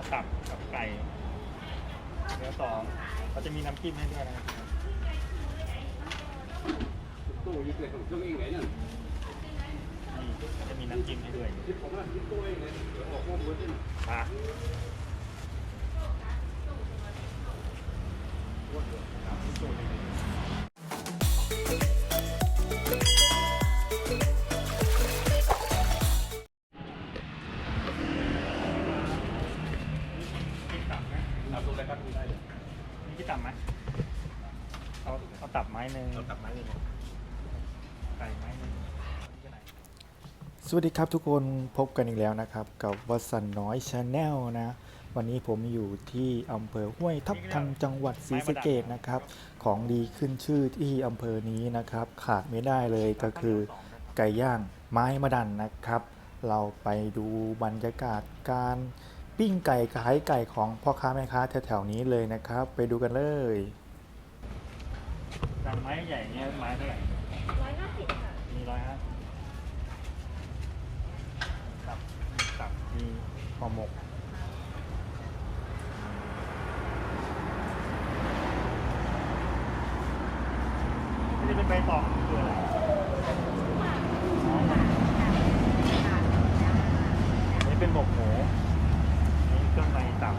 นะตับกับไก่เนื้อสองเขาจะมีน้ำจิ้มให้ด้วยนะครับตู้อยู่ในของเครื่องเองไหนเนี่ยนี่เขาจะมีน้ำจิ้มให้ด้วยคิดผ มีกี่ตับไหมเอาเอาตับไม้หนึ่งเอากลับมาเลยไก่ไม้หนึ่งที่ไหนสวัสดีครับทุกคนพบกันอีกแล้วนะครับ กับวัสันน้อยชาแนลนะ วันนี้ผมอยู่ที่อำเภอห้วยทับทันจังหวัดศรีสะเกดนะครับ ของดีขึ้นชื่อที่อำเภอนี้นะครับ ขาดไม่ได้เลยก็คือไก่ย่างไม้มะดันนะครับ เราไปดูบรรยากาศการ ปิ้งไก่ขายไก่ของพ่อค้าแม่ค้าแถวๆนี้เลยนะครับ ไปดูกันเลยดังไม้ใหญ่เงี้ยไม้เท่าไหร่ร้อยห้าสิบค่ะมีร้อยห้าตับตับมีห่อหมกนี่จะเป็นใบตองคืออะไรอ๋ออันนี่เป็นบกหมูอันนี่เครื่องในตับ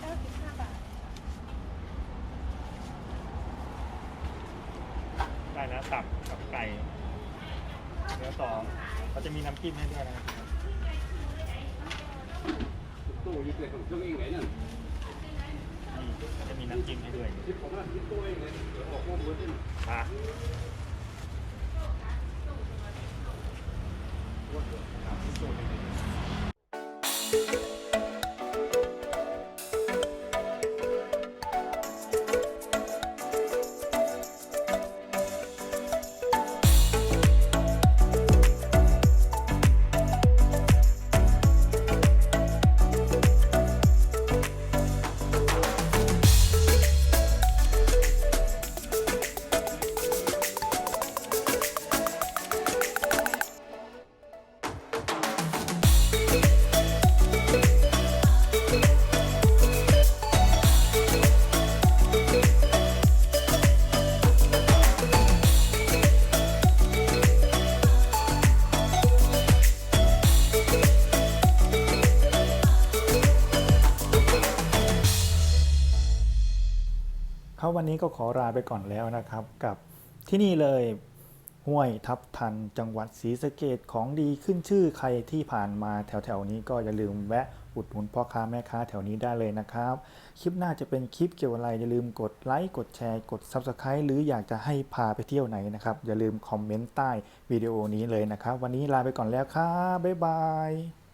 เก้าสิบห้าบาท ได้แล้วตับกับไก่เนื้อสองเขาจะมีน้ำจิ้มให้ด้วยนะครับตู้อยู่ในของเครื่องเองไหนเนี่ยนี่เขาจะมีน้ำจิ้มให้ด้วยคิดผมว่าคิดตู้เองเลยเดี๋ยวออกข้อมูลด้วยปลา เขาวันนี้ก็ขอลาไปก่อนแล้วนะครับ กับที่นี่เลยห้วยทับทันจังหวัดศรีสะเกดของดีขึ้นชื่อใครที่ผ่านมาแถวๆนี้ก็อย่าลืมแวะอุดหนุนพ่อค้าแม่ค้าแถวนี้ได้เลยนะครับ คลิปหน้าจะเป็นคลิปเกี่ยวอะไรอย่าลืมกดไลค์กดแชร์กด Subscribe หรืออยากจะให้พาไปเที่ยวไหนนะครับ อย่าลืมคอมเมนต์ใต้วิดีโอนี้เลยนะครับ วันนี้ลาไปก่อนแล้วครับบ๊ายบาย